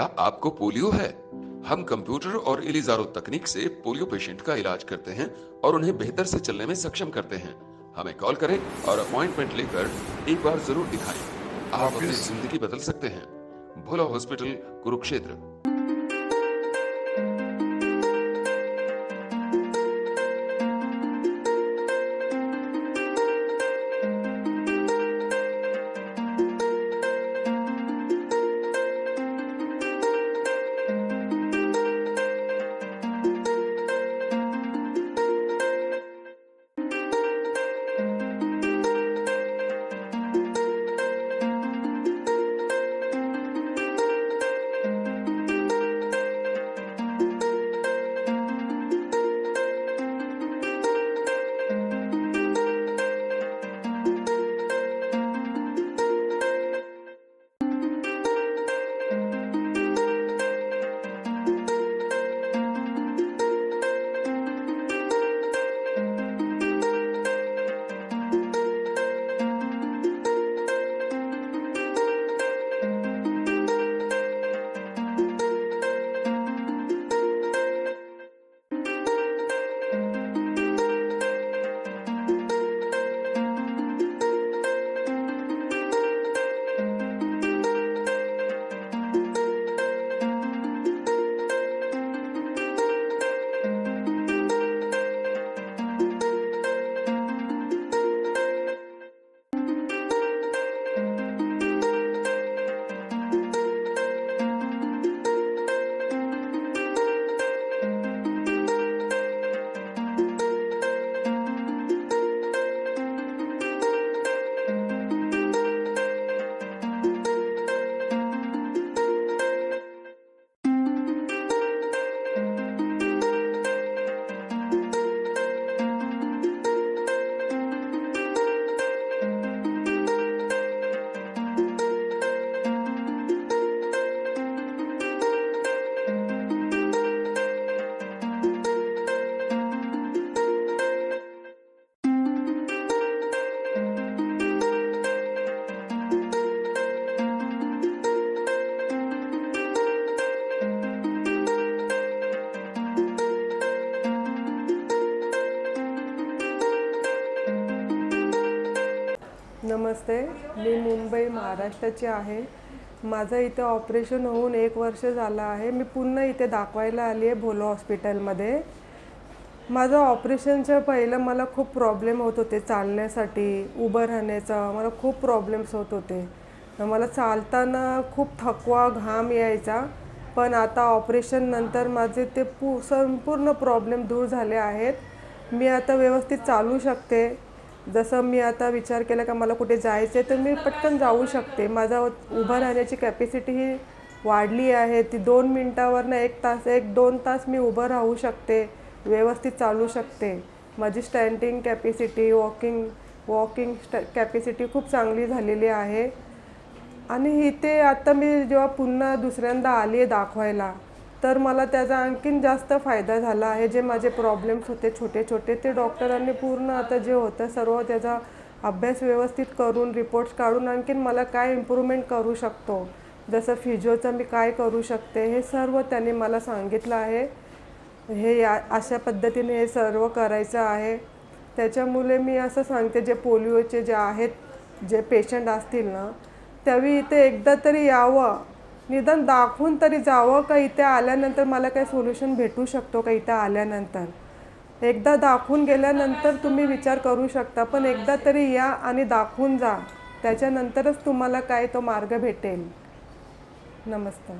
क्या आपको पोलियो है? हम कंप्यूटर और इलिजारो तकनीक से पोलियो पेशेंट का इलाज करते हैं और उन्हें बेहतर से चलने में सक्षम करते हैं। हमें कॉल करें और अपॉइंटमेंट लेकर एक बार ज़रूर दिखाएँ। आप अपनी ज़िंदगी बदल सकते हैं। भोला हॉस्पिटल कुरुक्षेत्र। नमस्ते मी मुंबई महाराष्ट्राची आहे. माझं इथं ऑपरेशन होऊन एक वर्ष झालं आहे. मी पुन्हा इथे दाखवायला आली आहे भोलो हॉस्पिटलमध्ये. माझं ऑपरेशनच्या पहिलं मला खूप प्रॉब्लेम होत होते चालण्यासाठी उभं राहण्याचा. मला खूप प्रॉब्लेम्स होत होते. मला चालताना खूप थकवा घाम यायचा. पण आता ऑपरेशननंतर माझे ते पू संपूर्ण प्रॉब्लेम दूर झाले आहेत. मी आता व्यवस्थित चालू शकते. जसं मी आता विचार केला का मला कुठे जायचं आहे तर मी पटकन जाऊ शकते. माझा उभं राहण्याची कॅपॅसिटी ही वाढली आहे. ती दोन मिनटावरनं एक तास एक दोन तास मी उभं राहू शकते व्यवस्थित चालू शकते. माझी स्टँडिंग कॅपॅसिटी वॉकिंग वॉकिंग स्टॅ कॅपॅसिटी खूप चांगली झालेली आहे. आणि इथे आता मी जेव्हा पुन्हा दुसऱ्यांदा आली आहे दाखवायला तर मला त्याचा आणखीन जास्त फायदा झाला आहे. जे माझे प्रॉब्लेम्स होते छोटे छोटे ते डॉक्टरांनी पूर्ण आता जे होतं सर्व त्याचा अभ्यास व्यवस्थित करून रिपोर्ट्स काढून आणखीन मला काय इम्प्रूव्हमेंट करू शकतो? जसं फिजिओचं मी काय करू शकते? हे सर्व त्यांनी मला सांगितलं आहे. हे या अशा पद्धतीने हे सर्व करायचं आहे. त्याच्यामुळे मी असं सांगते जे पोलिओचे जे आहेत जे पेशंट असतील ना त्यावेळी इथे एकदा तरी यावं. निदान दाखवून तरी जावं का इथे आल्यानंतर मला काही सोल्युशन भेटू शकतो का इथं आल्यानंतर? एकदा दाखवून गेल्यानंतर तुम्ही विचार करू शकता पण एकदा तरी या आणि दाखवून जा. त्याच्यानंतरच तुम्हाला काय तो मार्ग भेटेल. नमस्कार.